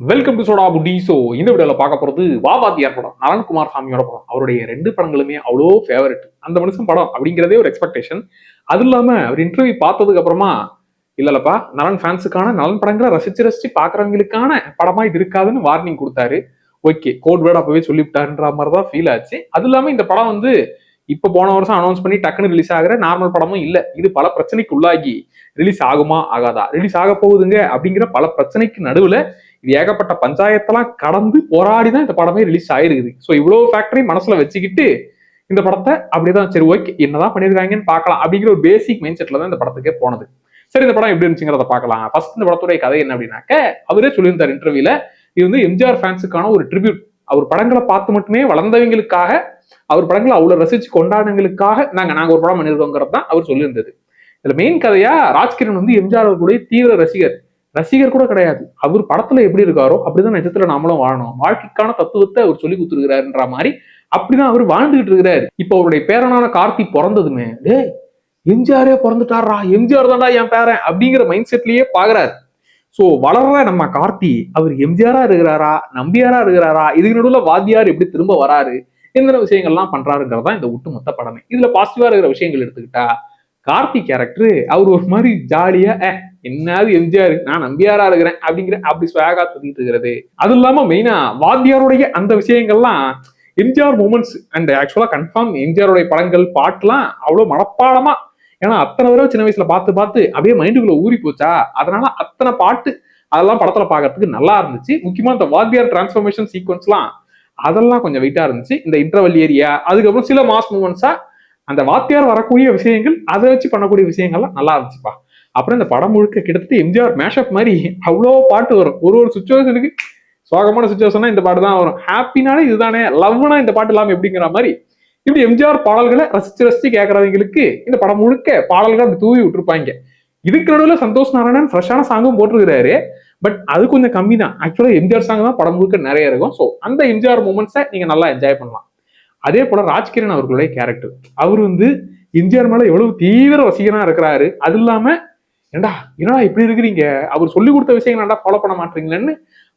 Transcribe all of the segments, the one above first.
Welcome to Soda Putti so இந்த வீடியோவில் பார்க்க போகிறது வாபாத்தியார் படம். நலன்குமார் சாமியோட படம். அவருடைய ரெண்டு படங்களுமே அவ்வளோ ஃபேவரட் அந்த மனுஷன் படம் அப்படிங்கிறதே ஒரு எக்ஸ்பெக்டேஷன் அது இல்லாமல் அவர் இன்டர்வியூ பார்த்ததுக்கு அப்புறமா இல்லைல்லப்பா நலன் ஃபேன்ஸுக்கான நலன் படங்களை ரசிச்சு ரசிச்சு பார்க்குறவங்களுக்கான படமா இது இருக்காதுன்னு வார்னிங் கொடுத்தாரு. ஓகே கோட் வேர்டு அப்பவே சொல்லிவிட்டாருன்ற மாதிரி தான் ஃபீல் ஆச்சு. அது இல்லாமல் இந்த படம் வந்து இப்போ போன வருஷம் அனௌன்ஸ் பண்ணி டக்குன்னு ரிலீஸ் ஆகிற நார்மல் படமும் இல்லை. இது பல பிரச்சனைக்கு உள்ளாகி ரிலீஸ் ஆகுமா ஆகாதா? ரிலீஸ் ஆக போகுதுங்க அப்படிங்கிற பல பிரச்சனைக்கு நடுவில் இது ஏகப்பட்ட பஞ்சாயத்தெல்லாம் கடந்து போராடி தான் இந்த படமே ரிலீஸ் ஆயிருக்குது. ஸோ இவ்வளோ ஃபேக்டரி மனசுல வச்சுக்கிட்டு இந்த படத்தை அப்படிதான் சரி ஓகே என்னதான் பண்ணியிருக்காங்கன்னு பார்க்கலாம் அப்படிங்கிற ஒரு பேசிக் மைண்ட் செட்ல தான் இந்த படத்துக்கே போனது. சரி இந்த படம் எப்படி இருந்துச்சுங்கிறத பார்க்கலாம். ஃபர்ஸ்ட் இந்த படத்துடைய கதை என்ன அப்படின்னாக்க அவரே சொல்லியிருந்தார் இன்டர்வியூல இது வந்து எம்ஜிஆர் ஃபேன்ஸுக்கான ஒரு ட்ரிபியூட் அவர் படங்களை பார்த்து மட்டுமே வளர்ந்தவங்களுக்காக அவர் படங்களை அவ்வளவு ரசிச்சு கொண்டாடுனவங்களுக்காக நாங்க நாங்க ஒரு படம் பண்ணியிருக்கோங்கிறது தான் அவர் சொல்லியிருந்தது. இதுல மெயின் கதையா ராஜ்கிரண் வந்து எம்ஜிஆர் அவர்களுடைய தீவிர ரசிகர். ரசிகர் கூட கிடையாது. அவர் படத்துல எப்படி இருக்காரோ அப்படிதான் நிஜத்துல நாமளும் வாழணும். வாழ்க்கைக்கான தத்துவத்தை அவர் சொல்லி கொடுத்துருக்கிறாருன்ற மாதிரி அப்படிதான் அவர் வாழ்ந்துகிட்டு இருக்கிறாரு. இப்போ அவருடைய பேரனான கார்த்தி பிறந்ததுமே டேய் எம்ஜிஆரே பிறந்துட்டாரா எம்ஜிஆர் தான்டா என் பேரன் அப்படிங்கிற மைண்ட் செட்லயே பாக்குறாரு. சோ வளர்ற நம்ம கார்த்தி அவர் எம்ஜிஆரா இருக்கிறாரா நம்பியாரா இருக்கிறாரா இதுக்கு நடுவில் வாத்தியார் எப்படி திரும்ப வராரு என்னென்ன விஷயங்கள்லாம் பண்றாருங்கிறதா இந்த ஒட்டுமொத்த படமே. இதுல பாசிட்டிவா இருக்கிற விஷயங்கள் எடுத்துக்கிட்டா கார்த்தி கேரக்டர் அவர் ஒரு மாதிரி ஜாலியா "ஏ, என்னது எம்ஜிஆர்? நான் நம்பியாரா இருக்கிறேன் அப்படிங்கிற அப்படி ஸ்வாகா சொல்லிட்டு இருக்கிறது. அது இல்லாம மெயினா வாத்தியாருடைய அந்த விஷயங்கள்லாம் MGR moments and actually confirm எம்ஜிஆருடைய படங்கள் பாட்டுலாம் அவ்வளவு மனப்பாடமா. ஏன்னா அத்தனை தடவை சின்ன வயசுல பார்த்து பார்த்து அப்படியே மைண்டுக்குள்ள ஊறி போச்சா. அதனால அத்தனை பாட்டு அதெல்லாம் படத்துல பார்க்கறதுக்கு நல்லா இருந்துச்சு. முக்கியமா இந்த வாத்தியார் டிரான்ஸ்ஃபர்மேஷன் சீக்வன்ஸ்லாம் அதெல்லாம் கொஞ்சம் வெயிட்டா இருந்துச்சு. இந்த இன்டர்வல் ஏரியா அதுக்கப்புறம் சில மாஸ் மூமெண்ட்ஸா அந்த வாத்தியார் வரக்கூடிய விஷயங்கள் அதை வச்சு பண்ணக்கூடிய விஷயங்கள்லாம் நல்லா இருந்துச்சுப்பா. அப்புறம் இந்த படம் முழுக்க கிட்டத்தட்ட எம்ஜிஆர் மேஷப் மாதிரி அவ்வளோ பாட்டு வரும். ஒரு ஒரு சுச்சுவேஷனுக்கு சோகமான சுச்சுவேஷனா இந்த பாட்டு தான் வரும். ஹாப்பினாலே இதுதானே லவ்னா இந்த பாட்டு இல்லாமல் எப்படிங்கிற மாதிரி இப்படி எம்ஜிஆர் பாடல்களை ரசிச்சு ரசிச்சு கேட்கறவங்களுக்கு இந்த படம் முழுக்க பாடல்கள் அப்படி தூவி விட்டுருப்பாங்க. இதுக்கு நடுவில் சந்தோஷ் நாராயணன் ஃப்ரெஷ்ஷான சாங்கும் போட்டிருக்கிறாரு. பட் அது கொஞ்சம் கம்மி தான் ஆக்சுவலாக எம்ஜிஆர் சாங் தான் படம் முழுக்க நிறைய இருக்கும். ஸோ அந்த எம்ஜிஆர் மூமெண்ட்ஸை நீங்கள் நல்லா என்ஜாய் பண்ணலாம். அதே போல ராஜ்கிரண் அவர்களுடைய கேரக்டர் அவர் வந்து எம்ஜிஆர் மேல எவ்வளவு தீவிர ரசிகனா இருக்கிறாரு. அது இல்லாம ஏண்டா என்னடா இப்படி இருக்கிறீங்க? அவர் சொல்லி கொடுத்த விஷயங்கள் என்னடா ஃபாலோ பண்ண மாட்டீங்களேன்னு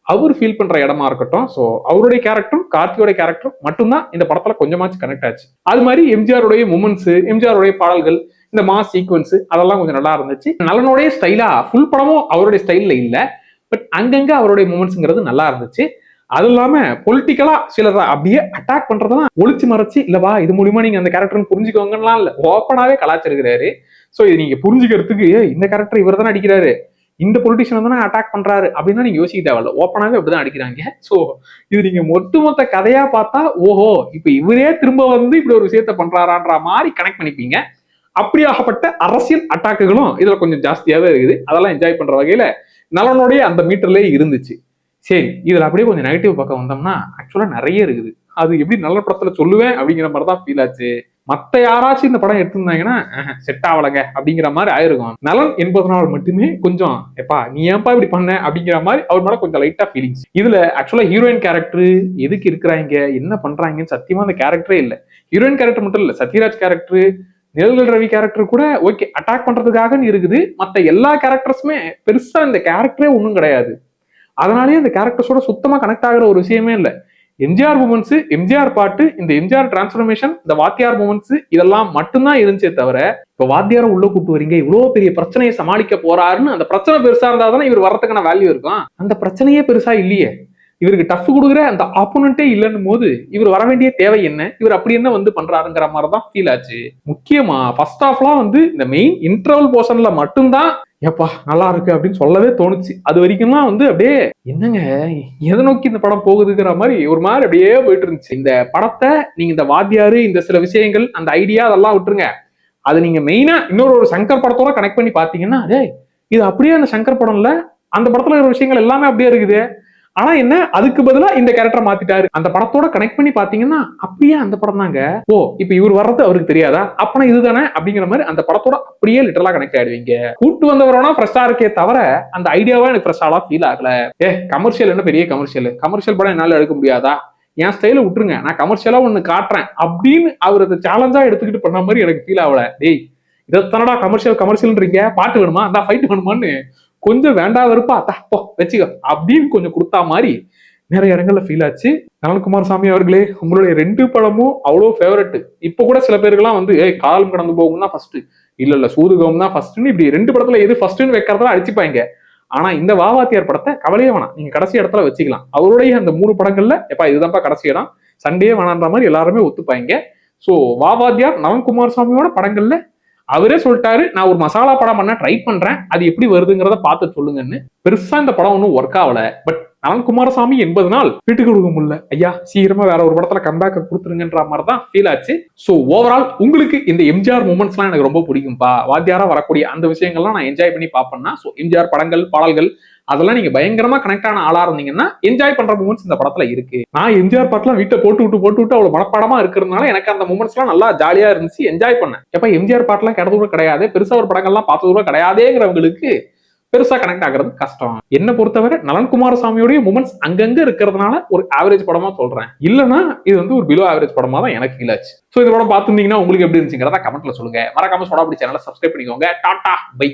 அவர் ஃபீல் பண்ற இடமா இருக்கட்டும். ஸோ அவருடைய கேரக்டரும் கார்த்தியோட கேரக்டரும் மட்டும்தான் இந்த படத்துல கொஞ்சமாச்சு கனெக்ட் ஆச்சு. அது மாதிரி எம்ஜிஆருடைய மூமெண்ட்ஸ் எம்ஜிஆருடைய பாடல்கள் இந்த மாஸ் சீக்வன்ஸ் அதெல்லாம் கொஞ்சம் நல்லா இருந்துச்சு. நலனுடைய ஸ்டைலா ஃபுல் படமும் அவருடைய ஸ்டைல்ல இல்லை. பட் அங்கங்க அவருடைய மூமெண்ட்ஸ்ங்கிறது நல்லா இருந்துச்சு. அது இல்லாம பொலிட்டிக்கலா சிலர் அப்படியே அட்டாக் பண்றதெல்லாம் ஒளிச்சு மறைச்சு இல்லவா இது மூலியமா நீங்க அந்த கேரக்டர் புரிஞ்சுக்கோங்கலாம் இல்ல. ஓப்பனாவே கலாச்சிருக்கிறாரு சோ இது நீங்க புரிஞ்சுக்கிறதுக்கு இந்த கேரக்டர் இவர் தானே அடிக்கிறாரு. இந்த பொலிட்டிஷியன் தானே அட்டாக் பண்றாரு. அப்படின்னு நீங்க யோசிக்க தேவையில்ல. ஓப்பனாவே அப்படிதான் அடிக்கிறாங்க. சோ இது நீங்க மொத்த மொத்த கதையா பார்த்தா ஓஹோ இப்ப இவரே திரும்ப வந்து இப்படி ஒரு விஷயத்த பண்றாரான்ற மாதிரி கனெக்ட் பண்ணிப்பீங்க. அப்படியாகப்பட்ட அரசியல் அட்டாக்குகளும் இதுல கொஞ்சம் ஜாஸ்தியாவே இருக்குது. அதெல்லாம் என்ஜாய் பண்ற வகையில நலனுடைய அந்த மீட்டர்லயே இருந்துச்சு. சரி இதில் அப்படியே கொஞ்சம் நெகட்டிவ் பக்கம் வந்தோம்னா ஆக்சுவலாக நிறைய இருக்குது. அது எப்படி நல்ல படத்தில் சொல்லுவேன் அப்படிங்கிற மாதிரி தான் ஃபீல் ஆச்சு. மற்ற யாராச்சும் இந்த படம் எடுத்திருந்தாங்கன்னா செட் ஆகலங்க அப்படிங்கிற மாதிரி ஆயிருக்கும். நலன் என்பதனால் மட்டுமே கொஞ்சம் எப்பா நீ ஏன்பா இப்படி பண்ண அப்படிங்கிற மாதிரி அவர் மேல கொஞ்சம் லைட்டா ஃபீலிங்ஸ் இதுல ஆக்சுவலா ஹீரோயின் கேரக்டர் எதுக்கு இருக்கிறாங்க என்ன பண்றாங்கன்னு சத்தியமா அந்த கேரக்டரே இல்லை. ஹீரோயின் கேரக்டர் மட்டும் இல்ல சத்யராஜ் கேரக்டர் நிழல்கள் ரவி கேரக்டர் கூட ஓகே அட்டாக் பண்றதுக்காக இருக்குது. மற்ற எல்லா கேரக்டர்ஸுமே பெருசா இந்த கேரக்டரே ஒன்றும் கிடையாது. அதனாலேயே இந்த கேரக்டர்ஸோட சுத்தமா கனெக்ட் ஆகிற ஒரு விஷயமே இல்லை. எம்ஜிஆர் மூமெண்ட்ஸ் எம்ஜிஆர் பாட்டு இந்த எம்ஜிஆர் டிரான்ஸ்ஃபர்மேஷன் இந்த வாத்தியார் மூமெண்ட்ஸ் இதெல்லாம் மட்டும்தான் இருந்துச்சே தவிர இப்ப வாத்தியாரை உள்ள கூட்டு வரீங்க இவ்வளவு பெரிய பிரச்சனையை சமாளிக்க போறாருன்னு அந்த பிரச்சனை பெருசா இருந்தா தானே இவர் வரதுக்கான வேல்யூ இருக்கும். அந்த பிரச்சனையே பெருசா இல்லையே. இவருக்கு டஃப் கொடுக்குற அந்த ஆப்போனண்டே இல்லைன்னு போது இவர் வர வேண்டிய தேவை என்ன? இவர் அப்படி என்ன வந்து பண்றாருங்கிற மாதிரி தான் ஃபீல் ஆச்சு. முக்கியமா ஃபர்ஸ்ட் ஆஃப்லாம் வந்து இந்த மெயின் இன்டர்வல் போர்ஷன்ல மட்டும்தான் ஏப்பா நல்லா இருக்கு அப்படின்னு சொல்லவே தோணுச்சு. அது வரைக்கும்லாம் வந்து அப்படியே என்னங்க எதை நோக்கி இந்த படம் போகுதுங்கிற மாதிரி ஒரு மாதிரி அப்படியே போயிட்டு இருந்துச்சு இந்த படத்தை நீங்க இந்த வாத்தியாரு இந்த சில விஷயங்கள் அந்த ஐடியா அதெல்லாம் விட்டுருங்க. அது நீங்க மெயினா இன்னொரு ஒரு சங்கர் படத்தோட கனெக்ட் பண்ணி பாத்தீங்கன்னா அதே இது அப்படியே அந்த சங்கர் படம்ல அந்த படத்துல இருக்கிற விஷயங்கள் எல்லாமே அப்படியே இருக்குது. ஆனா என்ன? அதுக்கு பதிலா இந்த கேரக்டர் மாத்திட்டாரு. அந்த படத்தோட கனெக்ட் பண்ணி பாத்தீங்கன்னா அப்படியே அந்த படம் தாங்க. ஓ இப்ப இவர் வர்றது அவருக்கு தெரியாதா? அப்பனா இதுதானே? அப்படிங்கிற மாதிரி அந்த படத்தோட அப்படியே லிட்டரலா கனெக்ட் ஆயிடுவீங்க. கூட்டு வந்தவரோனா ஃப்ரெஷ்ஷா இருக்கே தவிர அந்த ஐடியாவா எனக்கு ஃப்ரெஷ்ஷாலாம் ஃபீல் ஆகல. ஏ கமர்ஷியல் என்ன பெரிய கமர்ஷியல் கமர்ஷியல் படம் என்னால எடுக்க முடியாதா? என் ஸ்டைல விட்டுருங்க. நான் கமர்ஷியலா ஒண்ணு காட்டுறேன் அப்படின்னு அவர் அதை சேலஞ்சா எடுத்துக்கிட்டு பண்ண மாதிரி எனக்கு ஃபீல் ஆகல. டேய் இதைத்தானடா கமர்ஷியல் கமர்ஷியல்ன்றீங்க பாட்டு வேணுமா? அந்த ஃபைட் வேணுமான்னு. கொஞ்சம் வேண்டாம் வெறுப்பா போ வச்சுக்கோ அப்படின்னு கொஞ்சம் கொடுத்தா மாதிரி நிறைய இடங்கள்ல ஃபீல் ஆச்சு. நலன்குமார் சாமி அவர்களே உங்களுடைய ரெண்டு படமும் அவ்வளோ ஃபேவரட் இப்போ கூட சில பேருக்குலாம் வந்து ஏய் காலம் கடந்து போகும் தான் ஃபர்ஸ்ட் இல்ல இல்ல சூதுகம் தான் ஃபர்ஸ்ட்னு இப்படி ரெண்டு படத்துல எது ஃபர்ஸ்ட்னு வைக்கிறதா அடிச்சுப்பாங்க. ஆனா இந்த வாவாத்தியார் படத்தை கவலையே வேணாம். நீங்க கடைசி இடத்துல வச்சுக்கலாம். அவருடைய அந்த மூணு படங்கள்ல எப்பா இதுதான்ப்பா கடைசி இடம். சண்டே வேணான்ற மாதிரி எல்லாருமே ஒத்துப்பாங்க. ஸோ வாவாத்தியார் நவன்குமார் சாமியோட படங்கள்ல அவரே சொல்லிட்டாரு நான் ஒரு மசாலா படம் பண்ண ட்ரை பண்றேன் அது எப்படி வருதுங்கிறத பார்த்து சொல்லுங்கன்னு. பெருசா இந்த படம் ஒன்றும் ஒர்க் ஆகல. பட் நலன் குமாரசாமி எண்பது நாள் வீட்டுக்கு கொடுக்க முடியல. ஐயா சீக்கிரமா வேற ஒரு படத்துல கம்பேக்க கொடுத்துருங்கன்ற மாதிரி தான் ஃபீல் ஆச்சு. ஸோ ஓவரால் உங்களுக்கு இந்த எம்ஜிஆர் மூமெண்ட்ஸ்லாம் எனக்கு ரொம்ப பிடிக்கும்பா. வாத்தியாரா வரக்கூடிய அந்த விஷயங்கள்லாம் நான் என்ஜாய் பண்ணி பார்ப்பேன்னா ஸோ எம்ஜிஆர் படங்கள் பாடல்கள் அதெல்லாம் நீங்க பயங்கரமா கனெக்ட் ஆன ஆளா இருந்தீங்கன்னா என்ஜாய் பண்ற மூமெண்ட்ஸ் இந்த படத்துல இருக்கு. நான் எம்ஜிஆர் பாட்டுலாம் வீட்டை போட்டு விட்டு போட்டு விட்டு அவ்வளவு மனப்பாடமா இருக்கிறதுனால எனக்கு அந்த மூமெண்ட்ஸ்லாம் நல்லா ஜாலியா இருந்துச்சு என்ஜாய் பண்ணேன். எப்ப எம்ஜிஆர் பாட்டுலாம் கிடது கூட கிடையாது பெருசா ஒரு படங்கள்லாம் பார்த்தது கூட கிடையாதேங்கிறவங்களுக்கு பெருசா கனெக்ட் ஆகிறது கஷ்டம். என்ன பொறுத்தவரை நலன் குமாரசாமியோடைய மூமெண்ட்ஸ் அங்கங்க இருக்கிறதுனால ஒரு ஆவரேஜ் படமா சொல்றேன். இல்லனா இது வந்து ஒரு பிலோ ஆவரேஜ் படமா தான் எனக்கு ஃபீல் ஆச்சு. ஸோ இந்த படம் பார்த்துருந்தீங்கன்னா உங்களுக்கு எப்படி இருந்துச்சுங்கிறத கமெண்ட்ல சொல்லுங்க. மறக்காம சொடாபடி சேனலை சப்ஸ்கிரைப் பண்ணிக்கோங்க. Tata bye.